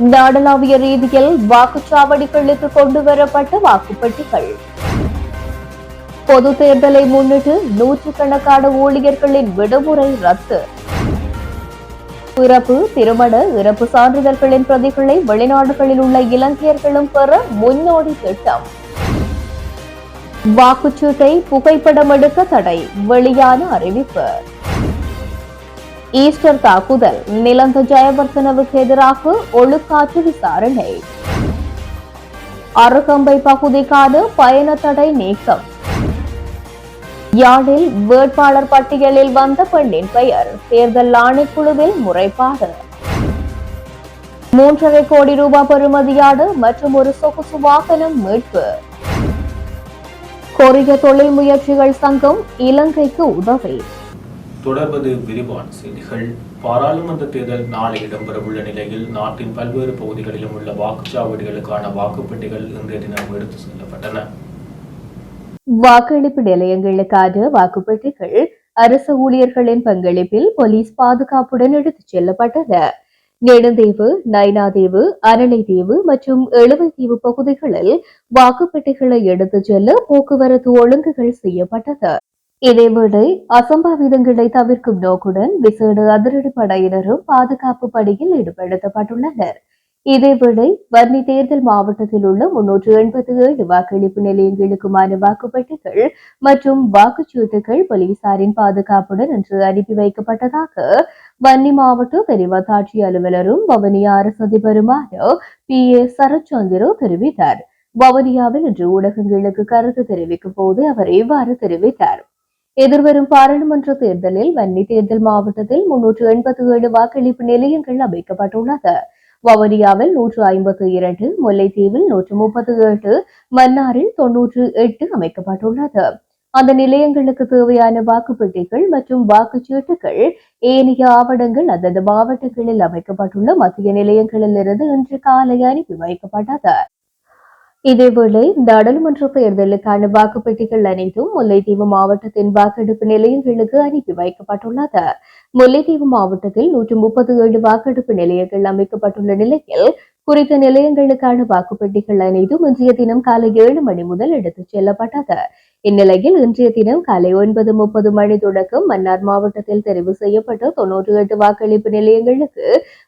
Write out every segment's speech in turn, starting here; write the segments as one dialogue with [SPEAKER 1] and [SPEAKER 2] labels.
[SPEAKER 1] நாடளாவிய ரீதியில் வாக்குச்சாவடிகளுக்கு கொண்டு வரப்பட்ட வாக்குப்பட்டிகள். பொது தேர்தலை முன்னிட்டு நூற்றுக்கணக்கான ஊழியர்களின் விடுமுறை ரத்து. பிறப்பு திருமண இறப்பு சான்றிதழ்களின் பிரதிகளை வெளிநாடுகளில் உள்ள இலங்கையர்களும் பெற முன்னோடி திட்டம். வாக்குச்சீட்டை புகைப்படம் எடுக்க தடை வெளியான அறிவிப்பு. ஈஸ்டர் தாக்குதல் நிலந்த ஜெயவர்தனவுக்கு எதிராக ஒழுக்காற்று விசாரணை. அருகம்பை பகுதிக்கான பயண தடை நீக்கம். யாழில் வேட்பாளர் பட்டியலில் வந்த பெண்ணின் பெயர். தேர்தல் ஆணைக்குழுவில் முறைப்பாடு. மூன்றரை கோடி ரூபாய் பெறுமதியான மற்றும் ஒரு சொகுசு வாகனம் மீட்பு. கொரிய தொழில் முயற்சிகள் சங்கம் இலங்கைக்கு உதவி.
[SPEAKER 2] தொடர்வது விரிவான செய்திகள். பாராளுமன்ற தேர்தல் நாளை இடம்பெறவுள்ள நிலையில் நாட்டின் பல்வேறு பகுதிகளிலும் உள்ள வாக்குச்சாவடிகளுக்கான வாக்குப்பெட்டிகள் இன்றைய தினம் எடுத்து செல்லப்பட்டன.
[SPEAKER 1] வாக்களிப்பு நிலையங்களுக்கான வாக்குப்பெட்டிகள் அரசு ஊழியர்களின் பங்களிப்பில் போலீஸ் பாதுகாப்புடன் எடுத்துச் செல்லப்பட்டன. நெடுந்தீவு நைனாதீவு அரணைதீவு மற்றும் எழுவைத்தீவு பகுதிகளில் வாக்குப்பெட்டிகளை எடுத்துச் செல்ல போக்குவரத்து ஒழுங்குகள் செய்யப்பட்டது இதேவேளை அசம்பாவிதங்களை தவிர்க்கும் நோக்குடன் விசேட அதிரடி படையினரும் பாதுகாப்பு பணியில் ஈடுபடுத்தப்பட்டுள்ளனர். இதேவேளை வன்னி தேர்தல் மாவட்டத்தில் உள்ள முன்னூற்று எண்பத்தி ஏழு வாக்களிப்பு நிலையங்களுக்குமான வாக்குப்பட்டிகள் மற்றும் வாக்குச்சீட்டுகள் போலீசாரின் பாதுகாப்புடன் இன்று அனுப்பி வைக்கப்பட்டதாக வன்னி மாவட்ட தெரிவத்தாட்சி அலுவலரும் வவனியா அரசு அதிபருமான பி ஏ சரச்சந்திரு தெரிவித்தார். வவனியாவில் இன்று ஊடகங்களுக்கு கருத்து தெரிவிக்கும் போது அவர் இவ்வாறு தெரிவித்தார். எதிர்வரும் பாராளுமன்ற தேர்தலில் வன்னி தேர்தல் மாவட்டத்தில் முன்னூற்று எண்பத்தி ஏழு வாக்களிப்பு நிலையங்கள் அமைக்கப்பட்டுள்ளது. வவனியாவில் நூற்று ஐம்பத்தி இரண்டு முல்லைத்தீவில் நூற்று முப்பத்தி எட்டு மன்னாரில் தொன்னூற்று எட்டு அமைக்கப்பட்டுள்ளது. அந்த நிலையங்களுக்கு தேவையான வாக்குப்பெட்டிகள் மற்றும் வாக்குச்சீட்டுகள் ஏனைய ஆவணங்கள் அந்தந்த மாவட்டங்களில் அமைக்கப்பட்டுள்ள மத்திய நிலையங்களில் இருந்து இன்று காலை அனுப்பி வைக்கப்பட்டது. இதேவேளை நாடாளுமன்ற தேர்தலுக்கான வாக்குப்பெட்டிகள் அனைத்தும் முல்லைத்தீவு மாவட்டத்தின் வாக்கெடுப்பு நிலையங்களுக்கு அனுப்பி வைக்கப்பட்டுள்ளது. முல்லைத்தீவு மாவட்டத்தில் நூற்று முப்பத்தி ஏழு வாக்கெடுப்பு நிலையங்கள் அமைக்கப்பட்டுள்ள நிலையில் குறித்த நிலையங்களுக்கான வாக்குப்பெட்டிகள் அனைத்தும் இன்றைய தினம் காலை ஏழு மணி முதல் எடுத்துச் செல்லப்பட்டது. இந்நிலையில் இன்றைய தினம் காலை ஒன்பது முப்பது மணி தொடக்கம் மன்னார் மாவட்டத்தில் தெரிவு செய்யப்பட்ட தொன்னூற்றி எட்டு வாக்களிப்பு நிலையங்களுக்கு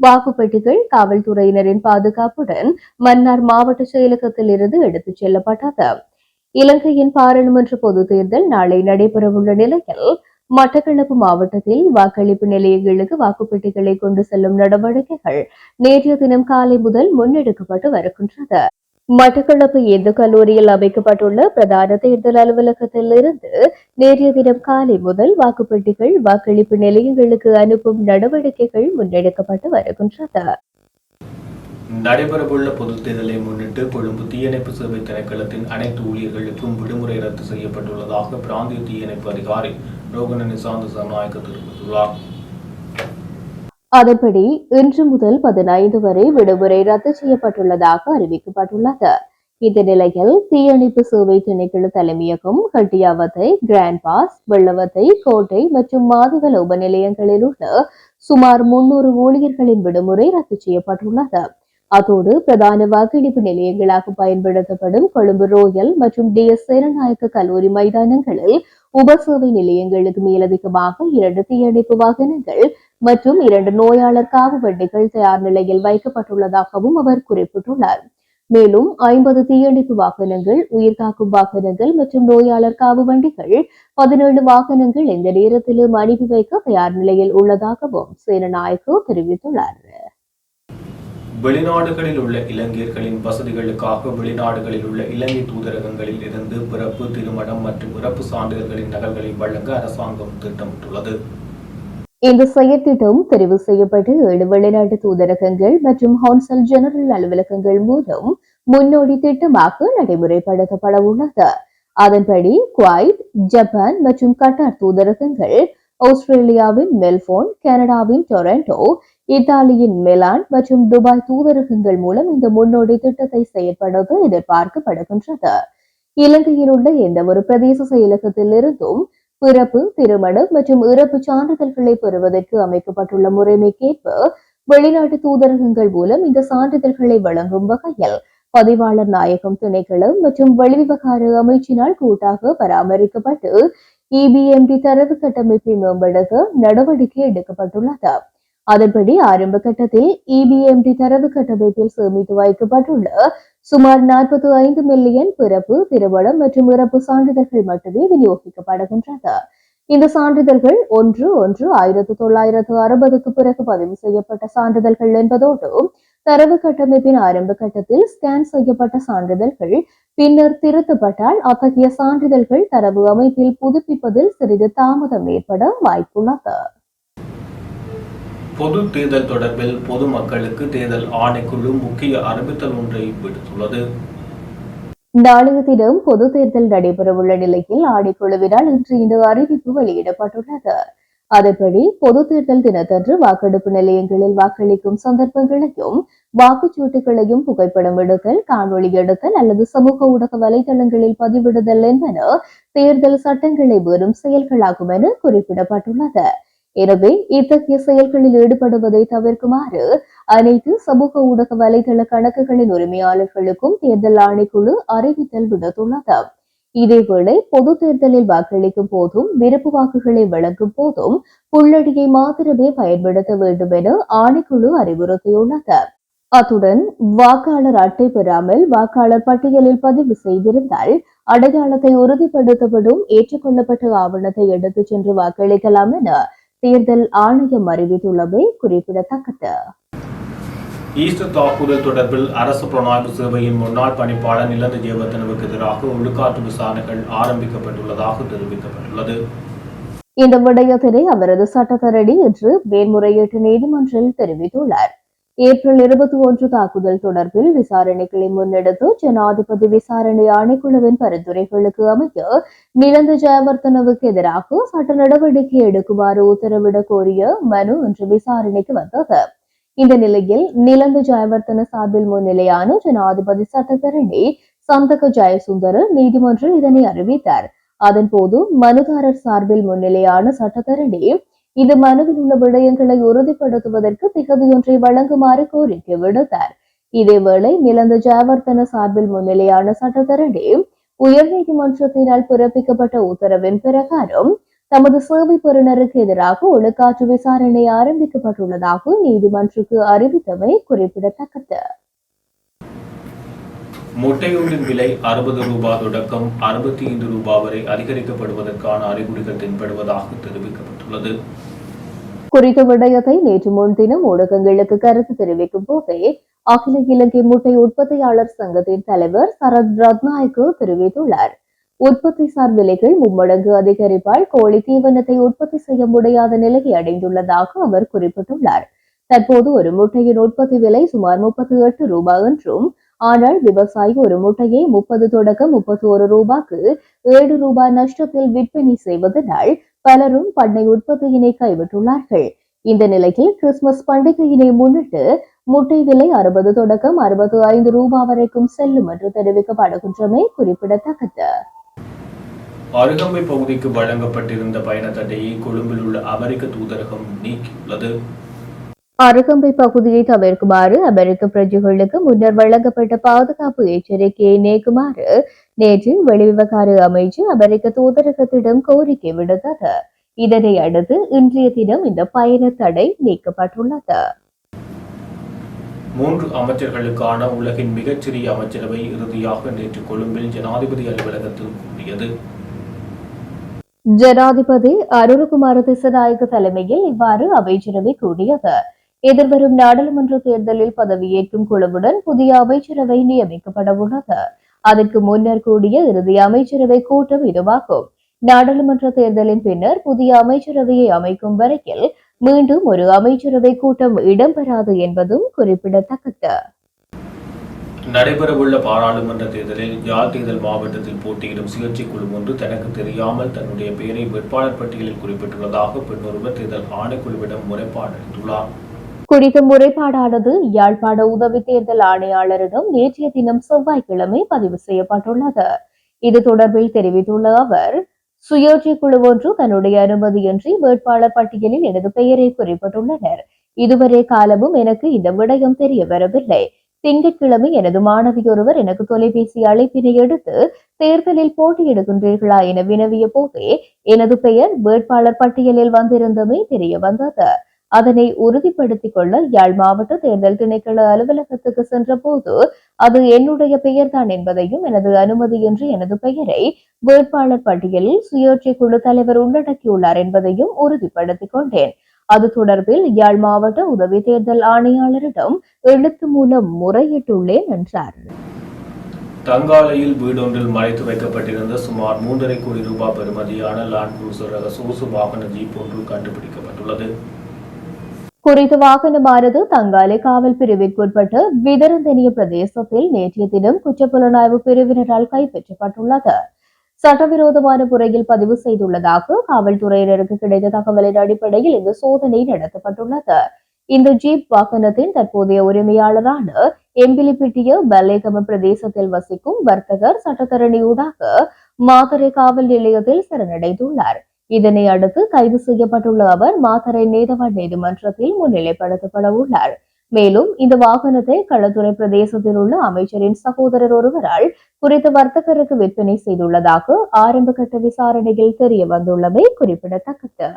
[SPEAKER 1] வாக்குப்பெட்டிகள் காவல்துறையினரின் பாதுகாப்புடன் மன்னார் மாவட்ட செயலகத்தில் இருந்து எடுத்துச் செல்லப்பட்டது. இலங்கையின் பாராளுமன்ற பொதுத் தேர்தல் நாளை நடைபெறவுள்ள நிலையில் மட்டக்களப்பு மாவட்டத்தில் வாக்களிப்பு நிலையங்களுக்கு வாக்குப்பெட்டிகளை கொண்டு செல்லும் நடவடிக்கைகள் நேற்றைய தினம் காலை முதல் முன்னெடுக்கப்பட்டு வருகின்றது. மட்டக்களப்பு இந்து கல்லூரியில் அமைக்கப்பட்டுள்ள பிரதான தேர்தல் அலுவலகத்தில் இருந்து நேற்றைய தினம் காலை முதல் வாக்குப்பெட்டிகள் வாக்களிப்பு நிலையங்களுக்கு அனுப்பும் நடவடிக்கைகள் முன்னெடுக்கப்பட்டு வருகின்றன
[SPEAKER 2] நடைபெறவுள்ள பொதுத் தேர்தலை முன்னிட்டு கொழும்பு தீயணைப்பு சேவை திணைக்களத்தின் அனைத்து ஊழியர்களுக்கும் விடுமுறை ரத்து செய்யப்பட்டுள்ளதாக பிராந்திய தீயணைப்பு அதிகாரி ரோகண நிசாந்த சர்நாயக்க தெரிவித்துள்ளார்.
[SPEAKER 1] அதன்படி இன்று முதல் பதினைந்து வரை விடுமுறை ரத்து செய்யப்பட்டுள்ளதாக அறிவிக்கப்பட்டுள்ளது. இந்த நிலையில் தீயணைப்பு சேவை திணைக்குழு தலைமையகம் கட்டியாவத்தை கிராண்ட் பாஸ் வெள்ளவத்தை கோட்டை மற்றும் மாதிவல உப நிலையங்களில் உள்ள சுமார் முன்னூறு ஊழியர்களின் விடுமுறை ரத்து செய்யப்பட்டுள்ளது. அதோடு பிரதான வாக்கெடுப்பு நிலையங்களாக பயன்படுத்தப்படும் கொழும்பு ரோயல் மற்றும் டி எஸ் சேரநாயக்க கல்லூரி மைதானங்களில் உபசேவை நிலையங்களுக்கு மேலதிகமாக இரண்டு தீயணைப்பு வாகனங்கள் மற்றும் இரண்டு நோயாளர் காவு வண்டிகள் தயார் நிலையில் வைக்கப்பட்டுள்ளதாகவும் அவர் குறிப்பிட்டுள்ளார். மேலும் ஐம்பது தீயணைப்பு வாகனங்கள் உயிர்காக்கும் வாகனங்கள் மற்றும் நோயாளர் காவு வண்டிகள் பதினேழு வாகனங்கள் இந்த நேரத்திலும் அனுப்பி வைக்க தயார் நிலையில் உள்ளதாகவும் சேனநாயக்கு தெரிவித்துள்ளார்.
[SPEAKER 2] வெளிநாடுகளில் உள்ள இலங்கையர்களின் வசதிகளுக்காக வெளிநாடுகளில் உள்ள இலங்கை தூதரகங்களில் இருந்து பிறப்பு திருமணம் மற்றும் இறப்பு சான்றிதழ்களின் நகல்களை வழங்க அரசாங்கம் திட்டமிட்டுள்ளது.
[SPEAKER 1] இந்த செயற்திட்டம் தெரிவு செய்யப்பட்டு ஏழு வெளிநாட்டு தூதரகங்கள் மற்றும் ஹான்சல் ஜெனரல் அலுவலகங்கள் மூலம் முன்னோடி திட்டமாக நடைமுறைப்படுத்தப்பட உள்ளது அதன்படி குவைத் ஜப்பான் மற்றும் கட்டார் தூதரகங்கள் ஆஸ்திரேலியாவின் மெல்போன் கனடாவின் டொரண்டோ இத்தாலியின் மிலான் மற்றும் துபாய் தூதரகங்கள் மூலம் இந்த முன்னோடி திட்டத்தை செயற்படுத்த எதிர்பார்க்கப்படுகின்றது. இலங்கையில் உள்ள எந்த ஒரு பிரதேச செயலகத்திலிருந்தும் பிறப்பு திருமணம் மற்றும் இறப்பு சான்றிதழ்களை பெறுவதற்கு அமைக்கப்பட்டுள்ள முறைமைக்கேற்ப வெளிநாட்டு தூதரகங்கள் மூலம் இந்த சான்றிதழ்களை வழங்கும் வகையில் பதிவாளர் நாயகம் திணைக்களம் மற்றும் வெளிவிவகார அமைச்சினால் கூட்டாக பராமரிக்கப்பட்டு இபிஎம்டி தரவு கட்டமைப்பை மேம்படுத்த நடவடிக்கை எடுக்கப்பட்டுள்ளது. அதன்படி ஆரம்ப கட்டத்தில் இபிஎம்டி தரவு கட்டமைப்பில் சேமித்து வைக்கப்பட்டுள்ள சுமார் நாற்பத்தி ஐந்து மில்லியன் பிறப்பு திருமணம் மற்றும் இறப்பு சான்றிதழ்கள் மட்டுமே விநியோகிக்கப்படுகின்றது. இந்த சான்றிதழ்கள் ஒன்று ஒன்று ஆயிரத்து தொள்ளாயிரத்து அறுபதுக்கு பிறகு பதிவு செய்யப்பட்ட சான்றிதழ்கள் என்பதோடு தரவு கட்டமைப்பின் ஆரம்ப கட்டத்தில் ஸ்கேன் செய்யப்பட்ட சான்றிதழ்கள் பின்னர் திருத்தப்பட்டால் அத்தகைய சான்றிதழ்கள் தரவு அமைப்பில் புதுப்பிப்பதில் சிறிது தாமதம் ஏற்பட வாய்ப்புள்ளது.
[SPEAKER 2] பொது தேர்தல் தொடர்பில் பொதுமக்களுக்கு தேர்தல் ஆணைக்குழு முக்கிய அறிவித்தல் ஒன்றை விடுத்துள்ளது.
[SPEAKER 1] நாளைய தினம் பொது தேர்தல் நடைபெறவுள்ள நிலையில் ஆணைக்குழுவினால் இன்று இந்த அறிவிப்பு வெளியிடப்பட்டுள்ளது. அதன்படி பொது தேர்தல் தினத்தன்று வாக்கெடுப்பு நிலையங்களில் வாக்களிக்கும் சந்தர்ப்பங்களையும் வாக்குச்சீட்டுகளையும் புகைப்படம் எடுத்தல் காணொலி எடுத்தல் அல்லது சமூக ஊடக வலைதளங்களில் பதிவிடுதல் என்பன தேர்தல் சட்டங்களை மீறும் செயல்களாகும் என குறிப்பிடப்பட்டுள்ளது. எனவே இத்தகைய செயல்களில் ஈடுபடுவதை தவிர்க்குமாறு அனைத்து சமூக ஊடக வலைதள கணக்குகளின் உரிமையாளர்களுக்கும் தேர்தல் ஆணைக்குழு அறிவித்தல் விடுத்துள்ளது. இதேவேளை பொது தேர்தலில் வாக்களிக்கும் போதும் விருப்பு வாக்குகளை வழங்கும் போதும் புள்ளடியை மாத்திரமே பயன்படுத்த வேண்டும் என ஆணைக்குழு அறிவுறுத்தியுள்ளது. அத்துடன் வாக்காளர் அட்டை பெறாமல் வாக்காளர் பட்டியலில் பதிவு செய்திருந்தால் அடையாளத்தை உறுதிப்படுத்தப்படும் ஏற்றுக்கொள்ளப்பட்ட ஆவணத்தை எடுத்துச் சென்று வாக்களிக்கலாம் என தேர்தல் ஆணையம் அறிவித்துள்ளமை குறிப்பிடத்தக்கது.
[SPEAKER 2] ஈஸ்டர் தாக்குதல் தொடர்பில் அரசு புலனாய்வு சேவையின் முன்னாள் பணிப்பாளர் நிலந்த ஜெயவர்தனவுக்கு எதிராக ஒழுக்காற்று விசாரணைகள் ஆரம்பிக்கப்பட்டுள்ளதாக தெரிவிக்கப்பட்டுள்ளது.
[SPEAKER 1] இந்த விடயத்தினை அவரது சட்டத்தரணி இன்று மேன்முறையீட்டு நீதிமன்றில் தெரிவித்துள்ளார். ஏப்ரல் இருபத்தி ஒன்று தாக்குதல் தொடர்பில் விசாரணைகளை முன்னெடுத்து ஜனாதிபதி விசாரணை ஆணைக்குழுவின் பரிந்துரைகளுக்கு அமைய நிலந்த ஜெயவர்தனவுக்கு எதிராக சட்ட நடவடிக்கை எடுக்குமாறு உத்தரவிடக் கோரிய மனு இன்று விசாரணைக்கு வந்தது. இந்த நிலையில் நிலந்த ஜெயவர்தன சார்பில் முன்னிலையான ஜனாதிபதி சட்டத்தரணி சந்தக ஜெயசுந்தர நீதிமன்றில் இதனை அறிவித்தார். அதன்போது மனுதாரர் சார்பில் முன்னிலையான சட்டத்தரணி இது மனுவில் உள்ள விடயங்களை உறுதிப்படுத்துவதற்கு திகதியொன்றை வழங்குமாறு கோரிக்கை விடுத்தார். இதேவேளை நிலந்த ஜெயவர்தன சார்பில் முன்னிலையான சட்டத்தரணி உயர்நீதிமன்றத்தினால் பிறப்பிக்கப்பட்ட உத்தரவின் பிரகாரம் தமது சேவை பெறுநருக்கு எதிராக ஒழுக்காற்று விசாரணை ஆரம்பிக்கப்பட்டுள்ளதாக நீதிமன்றுக்கு அறிவித்தமை குறிப்பிடத்தக்கது.
[SPEAKER 2] முட்டையோடின் விலை அறுபது ரூபாய் தொடக்கம் அறுபத்தி ஐந்து ரூபாய் வரை அதிகரிக்கப்படுவதற்கான அறிகுறிகள் தென்படுவதாக தெரிவிக்கப்பட்டுள்ளது.
[SPEAKER 1] குறித்த விடயத்தை நேற்று முன்தினம் ஊடகங்களுக்கு கருத்து தெரிவிக்கும் போதே அகில இலங்கை முட்டை உற்பத்தியாளர் சங்கத்தின் தலைவர் சரத் ரத்நாயக்கு தெரிவித்துள்ளார். உற்பத்தி சார் விலைகள் மும்மடங்கு அதிகரிப்பால் கோழி தீவனத்தை உற்பத்தி செய்ய முடியாத நிலையை அடைந்துள்ளதாக அவர் குறிப்பிட்டுள்ளார். தற்போது ஒரு முட்டையின் உற்பத்தி விலை சுமார் முப்பத்தி எட்டு ரூபாய் என்றும் ஆனால் விவசாயி ஒரு முட்டையை முப்பது தொடக்கம் முப்பத்தி ஒரு ரூபாய்க்கு ஏழு ரூபாய் நஷ்டத்தில் விற்பனை செய்வதனால் பலரும் பண்ணை உற்பத்தியினை கைவிட்டுள்ளார்கள். இந்த நிலையில் கிறிஸ்துமஸ் பண்டிகையினை முன்னிட்டு முட்டை விலை அறுபது தொடக்கம் அறுபது ஐந்து ரூபாய் வரைக்கும் செல்லும் என்று தெரிவிக்கப்படுகின்றமை குறிப்பிடத்தக்கது.
[SPEAKER 2] அருகம்பை பகுதிக்கு வழங்கப்பட்டிருந்த பயண தடையை கொழும்பில் உள்ள அமெரிக்க தூதரகம் நீக்கியுள்ளது.
[SPEAKER 1] அருகம்பை பகுதியை தவிர்க்குமாறு அமெரிக்க பிரஜைகளுக்கு முன்னர் வழங்கப்பட்ட பாதுகாப்பு எச்சரிக்கையை நீக்குமாறு நேற்று வெளிவிவகார அமைச்சு அமெரிக்க தூதரகத்திடம் கோரிக்கை விடுத்தது. இதனை அடுத்து இன்றைய தினம் இந்த பயண தடை நீக்கப்பட்டுள்ளது.
[SPEAKER 2] மூன்று அமைச்சர்களுக்கான உலகின் மிகச்சிறிய அமைச்சரவை இறுதியாக நேற்று கொழும்பில் ஜனாதிபதி அலுவலகத்தில் கூடியது.
[SPEAKER 1] ஜனாதிபதி அருண்குமார திசநாயக்க தலைமையில் இவ்வாறு அமைச்சரவை கூடியது. எதிர்வரும் நாடாளுமன்ற தேர்தலில் பதவியேற்கும் குழுவுடன் புதிய அமைச்சரவை நியமிக்கப்பட உள்ளது. அதற்கு முன்னர் கூடிய இறுதி அமைச்சரவை கூட்டம் இதுவாகும். நாடாளுமன்ற தேர்தலின் பின்னர் புதிய அமைச்சரவையை அமைக்கும் வரையில் மீண்டும் ஒரு அமைச்சரவை கூட்டம் இடம்பெறாது என்பதும் குறிப்பிடத்தக்கது.
[SPEAKER 2] நடைபெறவுள்ள பாராளுமன்ற தேர்தலில் யாழ் தேர்தல் மாவட்டத்தில் போட்டியிடும் சுயேட்சை குழு ஒன்று தனக்கு தெரியாமல் தன்னுடைய பெயரை வேட்பாளர் பட்டியலில் குறிப்பிட்டுள்ளதாக பெண் ஒருவர் தேர்தல் ஆணைக்குழுவிடம் முறைப்பாடு அளித்துள்ளார்.
[SPEAKER 1] குறித்த முறைப்பாடானது யாழ்ப்பாண உதவி தேர்தல் ஆணையாளரிடம் நேற்றைய தினம் செவ்வாய்க்கிழமை பதிவு செய்யப்பட்டுள்ளது. இது தொடர்பில் தெரிவித்துள்ள அவர் சுயோட்சை குழு ஒன்று தன்னுடைய அனுமதியின்றி வேட்பாளர் பட்டியலில் எனது பெயரை குறிப்பிட்டுள்ளனர். இதுவரை காலமும் எனக்கு இந்த விடயம் தெரிய வரவில்லை திங்கட்கிழமை எனது மாணவி ஒருவர் எனக்கு தொலைபேசி அழைப்பினை எடுத்து தேர்தலில் போட்டியிடுகின்றீர்களா என வினவிய போதே எனது பெயர் வேட்பாளர் பட்டியலில் வந்திருந்தமை தெரிய வந்தது அதனை உறுதிப்படுத்திக் கொள்ள யாழ் மாவட்ட தேர்தல் திணைக்கள அலுவலகத்துக்கு சென்ற போது அது என்னுடைய பெயர்தான் என்பதையும் எனது அனுமதியின்றி எனது பெயரை வேட்பாளர் பட்டியலில் சுயேட்சை குழு தலைவர் உள்ளடக்கியுள்ளார் என்பதையும் உறுதிப்படுத்திக் கொண்டேன். அது தொடர்பில் யாழ் மாவட்ட உதவி தேர்தல் ஆணையாளரிடம் எழுத்து மூலம் முறையிட்டுள்ளேன் என்றார்.
[SPEAKER 2] தங்காலையில் வீடொன்றில் மறைத்து வைக்கப்பட்டிருந்த சுமார் மூன்றரை கோடி ரூபாய் பெறுமதியான லாண்ட் குரூசர் ரக சொகுசு வாகன ஜீப் ஒன்று கண்டுபிடிக்கப்பட்டுள்ளது.
[SPEAKER 1] குறித்த வாகனமானது தங்காலை காவல் பிரிவிற்குட்பட்டு விதரந்தனிய பிரதேசத்தில் நேற்றைய தினம் குற்றப்புலனாய்வு பிரிவினரால் கைப்பற்றப்பட்டுள்ளது. சட்டவிரோதமான முறையில் பதிவு செய்துள்ளதாக காவல்துறையினருக்கு கிடைத்த தகவலின் அடிப்படையில் இந்த சோதனை நடத்தப்பட்டுள்ளது. இந்த ஜீப் வாகனத்தின் தற்போதைய உரிமையாளரான எம்பிலிப்பிட்டிய பல்லேகம பிரதேசத்தில் வசிக்கும் வர்த்தகர் சட்டத்தரணியூடாக மாத்தறை காவல் நிலையத்தில் சரணடைந்துள்ளார். இதனை அடுத்து கைது செய்யப்பட்டுள்ள அவர் மாத்தறை நீதவான் நீதிமன்றத்தில் முன்னிலைப்படுத்தப்பட உள்ளார் மேலும் இந்த வாகனத்தை களத்துறை பிரதேசத்தில் உள்ள அமைச்சரின் சகோதரர் ஒருவரால் குறித்த வர்த்தகருக்கு விற்பனை செய்துள்ளதாக ஆரம்ப கட்ட விசாரணையில் தெரிய வந்துள்ளமை குறிப்பிடத்தக்கது.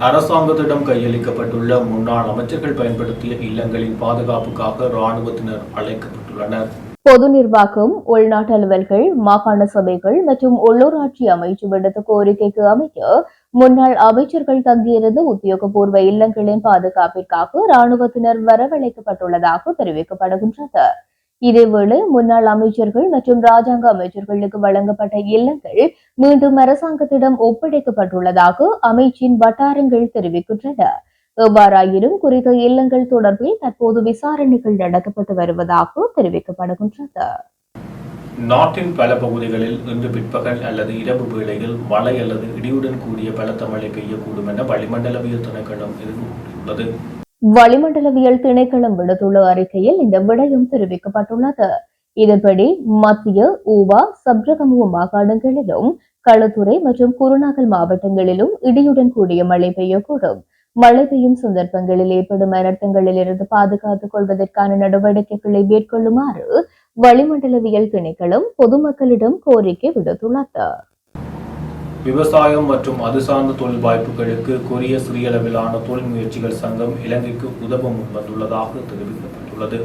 [SPEAKER 2] அரசாங்கத்திடம் கையளிக்கப்பட்டுள்ள முன்னாள் அமைச்சர்கள் பயன்படுத்திய இல்லங்களின் பாதுகாப்புக்காக ராணுவத்தினர் அழைக்கப்பட்டுள்ளனர்.
[SPEAKER 1] பொது நிர்வாகம் உள்நாட்டு அலுவல்கள் மாகாண சபைகள் மற்றும் உள்ளூராட்சி அமைச்சு விடுத்த கோரிக்கைக்கு அமைய முன்னாள் அமைச்சர்கள் தங்கியிருந்த உத்தியோகபூர்வ இல்லங்களின் பாதுகாப்பிற்காக இராணுவத்தினர் வரவழைக்கப்பட்டுள்ளதாக தெரிவிக்கப்படுகின்றது. இதேவேளை முன்னாள் அமைச்சர்கள் மற்றும் ராஜாங்க அமைச்சர்களுக்கு வழங்கப்பட்ட இல்லங்கள் மீண்டும் அரசாங்கத்திடம் ஒப்படைக்கப்பட்டுள்ளதாக அமைச்சின் வட்டாரங்கள் தெரிவிக்கின்றன. எவ்வாறாயினும் குறித்த இல்லங்கள் தொடர்பில் தற்போது விசாரணைகள் நடத்தப்பட்டு வருவதாக தெரிவிக்கப்படுகின்றது.
[SPEAKER 2] நாட்டின் பல பகுதிகளில் இன்று பிற்பகல் அல்லது இரவு வேளையில் மழை அல்லது இடியுடன் கூடிய பலத்த மழை பெய்யக்கூடும் என வளிமண்டலவியல் திணைக்களம் எதிர்கொண்டுள்ளது
[SPEAKER 1] வளிமண்டலவியல் திணைக்களம் விடுத்துள்ள அறிக்கையில் இந்த விடயம் தெரிவிக்கப்பட்டுள்ளது. இதன்படி மத்திய ஊவா சப்ரகமுவ மாகாணங்களிலும் களுத்துறை மற்றும் குருநாகல் மாவட்டங்களிலும் இடியுடன் கூடிய மழை பெய்யக்கூடும். மழை பெய்யும் சந்தர்ப்பங்களில் ஏற்படும் அனர்த்தங்களில் இருந்து பாதுகாத்துக் கொள்வதற்கான நடவடிக்கைகளை மேற்கொள்ளுமாறு வளிமண்டலவியல் திணைக்களம் பொதுமக்களிடம் கோரிக்கை விடுத்துள்ளது.
[SPEAKER 2] விவசாயம் மற்றும் அது சார்ந்த தொழில் வாய்ப்புகளுக்கு கொரிய சிறியளவிலான தொழில் முயற்சிகள் சங்கம் இலங்கைக்கு உதவ முன்வந்துள்ளதாக தெரிவிக்கப்பட்டுள்ளது.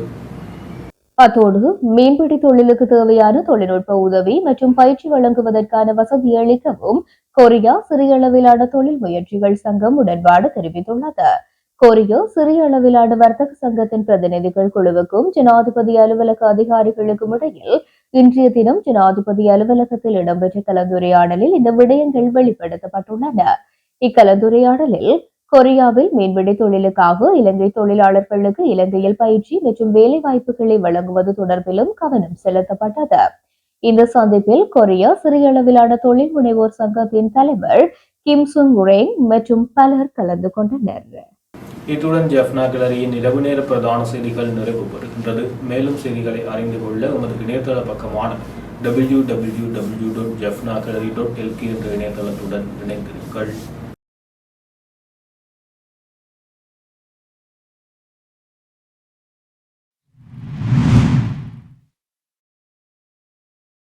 [SPEAKER 1] அத்தோடு மீன்பிடி தொழிலுக்கு தேவையான தொழில்நுட்ப உதவி மற்றும் பயிற்சி வழங்குவதற்கான வசதி அளிக்கவும் கொரியா சிறிய அளவிலான தொழில் முயற்சிகள் சங்கம் உடன்பாடு தெரிவித்துள்ளது. கொரியா சிறிய அளவிலான வர்த்தக சங்கத்தின் பிரதிநிதிகள் குழுவுக்கும் ஜனாதிபதி அலுவலக அதிகாரிகளுக்கும் இடையில் இன்றைய தினம் ஜனாதிபதி அலுவலகத்தில் இடம்பெற்ற கலந்துரையாடலில் இந்த விடயங்கள் வெளிப்படுத்தப்பட்டுள்ளன. இக்கலந்துரையாடலில் கொரியாவில் மீன்பிடி தொழிலுக்காக இலங்கை தொழிலாளர்களுக்கு இலங்கையில் பயிற்சி மற்றும் வேலை வாய்ப்புகளை வழங்குவது தொடர்பிலும் கவனம் செலுத்தப்பட்டது. இந்த சந்திப்பில் கொரியா சிறிய அளவிலான தொழில் முனைவோர் சங்கத்தின் தலைவர் கிம் சுங் ரேங் மற்றும் பலர் கலந்து கொண்டனர்.
[SPEAKER 2] இத்துடன் ஜெஃப்னா கிளரியின் இரவு நேர பிரதான செய்திகள் நிறைவு பெறுகின்றது. மேலும் செய்திகளை அறிந்து கொள்ள உமது இணையதள பக்கமான W W W dot Jaffna gallery dot L K என்ற இணையதளத்துடன் இணைந்திருங்கள்.